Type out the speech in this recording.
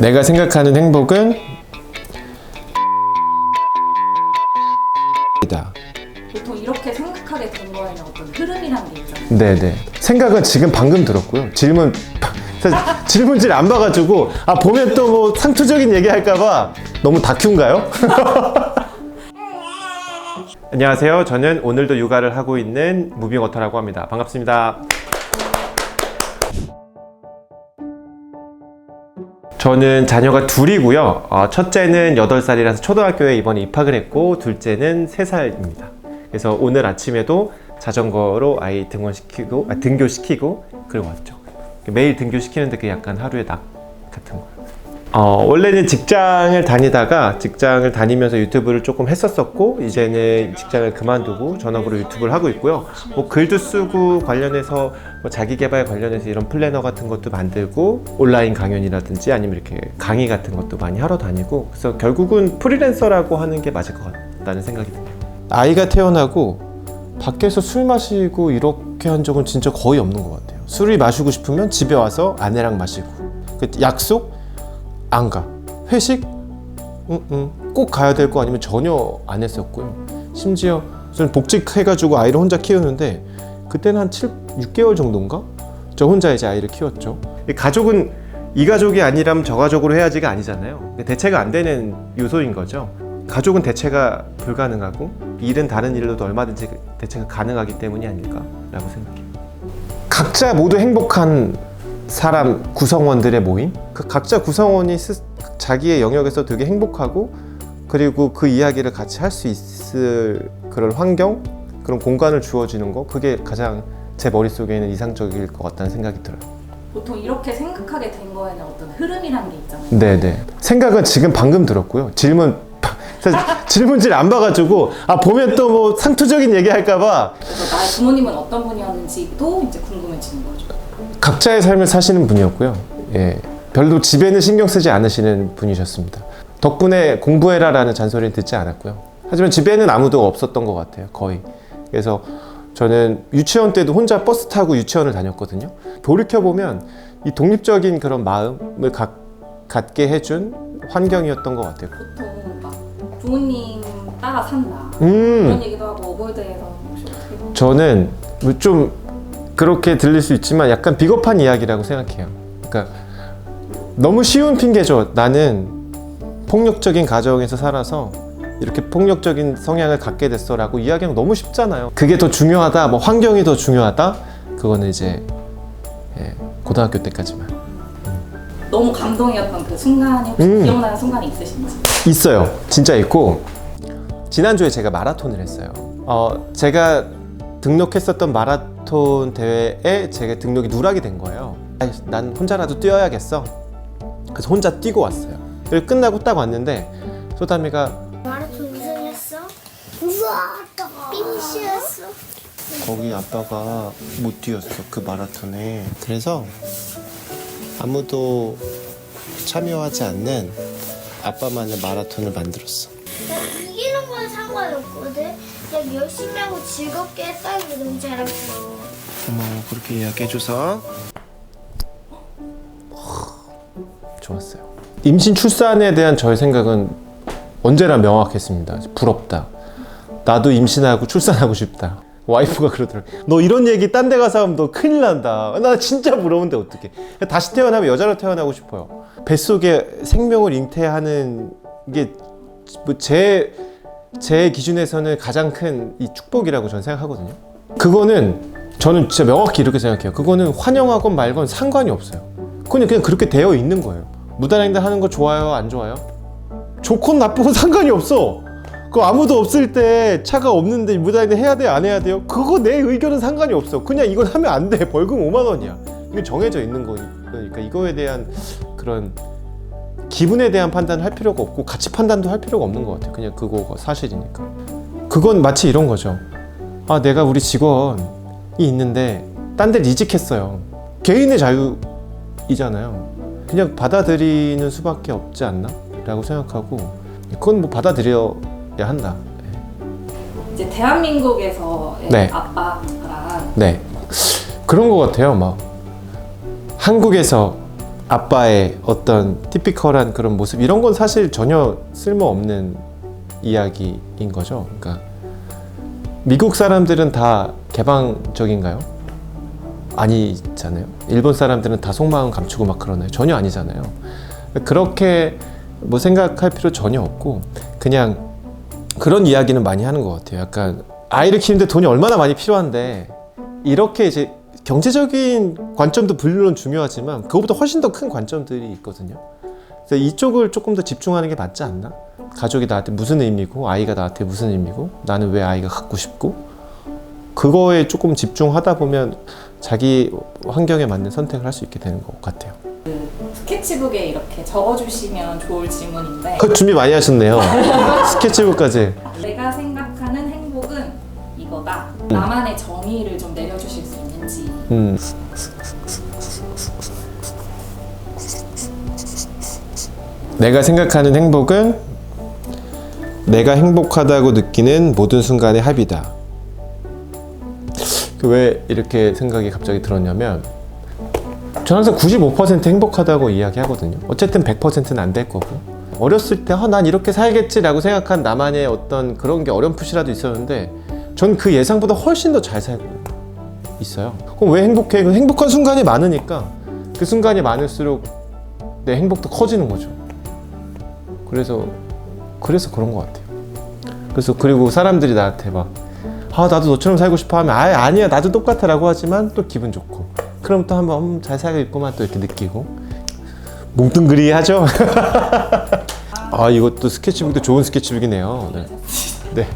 내가 생각하는 행복은 이다. 보통 이렇게 생각하게 된 거에는 어떤 흐름이라는 게 있잖아요. 네네. 생각은 지금 방금 들었고요. 질문 사실 질문질 안 봐가지고 아 보면 또 뭐 상투적인 얘기 할까봐 너무 다큐인가요? 안녕하세요. 저는 오늘도 육아를 하고 있는 무빙워터라고 합니다. 반갑습니다. 저는 자녀가 둘이고요. 어, 첫째는 8살이라서 초등학교에 이번에 입학을 했고, 둘째는 3살입니다. 그래서 오늘 아침에도 자전거로 아이 등원시키고, 아, 등교시키고, 그러고 왔죠. 매일 등교시키는데 그게 약간 하루의 낙 같은 거예요. 어, 원래는 직장을 다니다가 직장을 다니면서 유튜브를 조금 했었었고 이제는 직장을 그만두고 전업으로 유튜브를 하고 있고요. 뭐 글도 쓰고 관련해서 뭐 자기 개발 관련해서 이런 플래너 같은 것도 만들고 온라인 강연이라든지 아니면 이렇게 강의 같은 것도 많이 하러 다니고 그래서 결국은 프리랜서라고 하는 게 맞을 것 같다는 생각이 듭니다. 아이가 태어나고 밖에서 술 마시고 이렇게 한 적은 진짜 거의 없는 것 같아요. 술이 마시고 싶으면 집에 와서 아내랑 마시고 그 약속 안 가. 회식? 응, 응. 꼭 가야 될 거 아니면 전혀 안 했었고요. 심지어 저는 복직해가지고 아이를 혼자 키우는데 그때는 한 7, 6개월 정도인가? 저 혼자 이제 아이를 키웠죠. 이 가족은 이 가족이 아니라면 저 가족으로 해야지가 아니잖아요. 대체가 안 되는 요소인 거죠. 가족은 대체가 불가능하고 일은 다른 일로도 얼마든지 대체가 가능하기 때문이 아닐까라고 생각해요. 각자 모두 행복한 사람 구성원들의 모임? 그 각자 구성원이 스, 자기의 영역에서 되게 행복하고 그리고 그 이야기를 같이 할 수 있을 그런 환경? 그런 공간을 주어지는 거? 그게 가장 제 머릿속에는 이상적일 것 같다는 생각이 들어요. 보통 이렇게 생각하게 된 거에는 어떤 흐름이라는 게 있잖아요. 네네. 생각은 지금 방금 들었고요. 질문 질문질 안 봐가지고 아 보면 또 뭐 상투적인 얘기 할까봐. 그래서 나의 부모님은 어떤 분이었는지도 이제 궁금해지는 거죠. 각자의 삶을 사시는 분이었고요. 예, 별로 집에는 신경 쓰지 않으시는 분이셨습니다. 덕분에 공부해라라는 잔소리를 듣지 않았고요. 하지만 집에는 아무도 없었던 것 같아요. 거의. 그래서 저는 유치원 때도 혼자 버스 타고 유치원을 다녔거든요. 돌이켜 보면 이 독립적인 그런 마음을 갖, 갖게 해준 환경이었던 것 같아요. 보통 막 부모님 따라 산다 음. 그런 얘기도 하고 어버이드에서 혹시 어떻게 저는 뭐좀 그렇게 들릴 수 있지만 약간 비겁한 이야기라고 생각해요. 그러니까 너무 쉬운 핑계죠. 나는 폭력적인 가정에서 살아서 이렇게 폭력적인 성향을 갖게 됐어라고 이야기하면 너무 쉽잖아요. 그게 더 중요하다, 뭐 환경이 더 중요하다. 그거는 이제 예, 고등학교 때까지만 너무 감동이었던 그 순간이 혹시 음. 기억나는 순간이 있으신지 있어요. 진짜 있고 지난주에 제가 마라톤을 했어요. 어, 제가 등록했었던 마라톤 대회에 제가 등록이 누락이 된 거예요. 난 혼자라도 뛰어야겠어. 그래서 혼자 뛰고 왔어요. 그리고 끝나고 딱 왔는데 소담이가 마라톤 우승했어? 우와, 피니시했어. 거기 아빠가 못 뛰었어 그 마라톤에. 그래서 아무도 참여하지 않는 아빠만의 마라톤을 만들었어. 이기는 건 상관없거든. 그냥 열심히 하고 즐겁게 했다는 게 너무 잘했어. 어머 그렇게 이야기해줘서 좋았어요. 임신 출산에 대한 저의 생각은 언제나 명확했습니다. 부럽다. 나도 임신하고 출산하고 싶다. 와이프가 그러더라고. 너 이런 얘기 딴 데 가서 하면 너 큰일 난다. 나 진짜 부러운데 어떡해. 다시 태어나면 여자로 태어나고 싶어요. 뱃속에 생명을 잉태하는 게 제 제제 기준에서는 가장 큰 이 축복이라고 저는 생각하거든요. 그거는 저는 진짜 명확히 이렇게 생각해요. 그거는 환영하건 말건 상관이 없어요. 그냥 그냥 그렇게 되어 있는 거예요. 무단횡단 하는 거 좋아요, 안 좋아요? 좋건 나쁘건 상관이 없어. 그거 아무도 없을 때 차가 없는데 무단횡단 해야 돼요, 안 해야 돼요? 그거 내 의견은 상관이 없어. 그냥 이건 하면 안 돼. 벌금 5만 원이야. 이거 정해져 있는 거니까 이거에 대한 그런 기분에 대한 판단을 할 필요가 없고 가치 판단도 할 필요가 없는 것 같아요. 그냥 그거가 사실이니까. 그건 마치 이런 거죠. 아, 내가 우리 직원이 있는데 딴 데를 이직했어요. 개인의 자유이잖아요. 그냥 받아들이는 수밖에 없지 않나? 라고 생각하고 그건 뭐 받아들여야 한다. 이제 대한민국에서의 네. 아빠랑 네. 그런 것 같아요. 막 한국에서 아빠의 어떤 티피컬한 그런 모습 이런 건 사실 전혀 쓸모없는 이야기인 거죠. 그러니까 미국 사람들은 다 개방적인가요? 아니잖아요. 일본 사람들은 다 속마음 감추고 막 그러나요? 전혀 아니잖아요. 그렇게 뭐 생각할 필요 전혀 없고 그냥 그런 이야기는 많이 하는 것 같아요. 약간 아이를 키우는데 돈이 얼마나 많이 필요한데 이렇게 이제 경제적인 관점도 물론 중요하지만 그것보다 훨씬 더 큰 관점들이 있거든요. 그래서 이쪽을 조금 더 집중하는 게 맞지 않나? 가족이 나한테 무슨 의미고 아이가 나한테 무슨 의미고 나는 왜 아이가 갖고 싶고 그거에 조금 집중하다 보면 자기 환경에 맞는 선택을 할 수 있게 되는 것 같아요. 스케치북에 이렇게 적어주시면 좋을 질문인데 그 준비 많이 하셨네요. 스케치북까지. 내가 생각하는 거다. 나만의 정의를 좀 내려주실 수 있는지 음. 내가 생각하는 행복은 내가 행복하다고 느끼는 모든 순간의 합이다. 그왜 이렇게 생각이 갑자기 들었냐면 저는 항상 95% 행복하다고 이야기하거든요. 어쨌든 100%는 안 될 거고. 어렸을 때, 아, 난 이렇게 살겠지라고 생각한 나만의 어떤 그런 게 어렴풋이라도 있었는데, 전 그 예상보다 훨씬 더 잘 살고 있어요. 그럼 왜 행복해? 그 행복한 순간이 많으니까 그 순간이 많을수록 내 행복도 커지는 거죠. 그래서 그래서 그런 것 같아요. 그래서 그리고 사람들이 나한테 막 아 나도 너처럼 살고 싶어 하면 아 아니야 나도 똑같아라고 하지만 또 기분 좋고 그럼 또 한번 음, 잘 살고 있구만 또 이렇게 느끼고 뭉뚱그리 하죠. 아 이것도 스케치북도 좋은 스케치북이네요. 네. 네.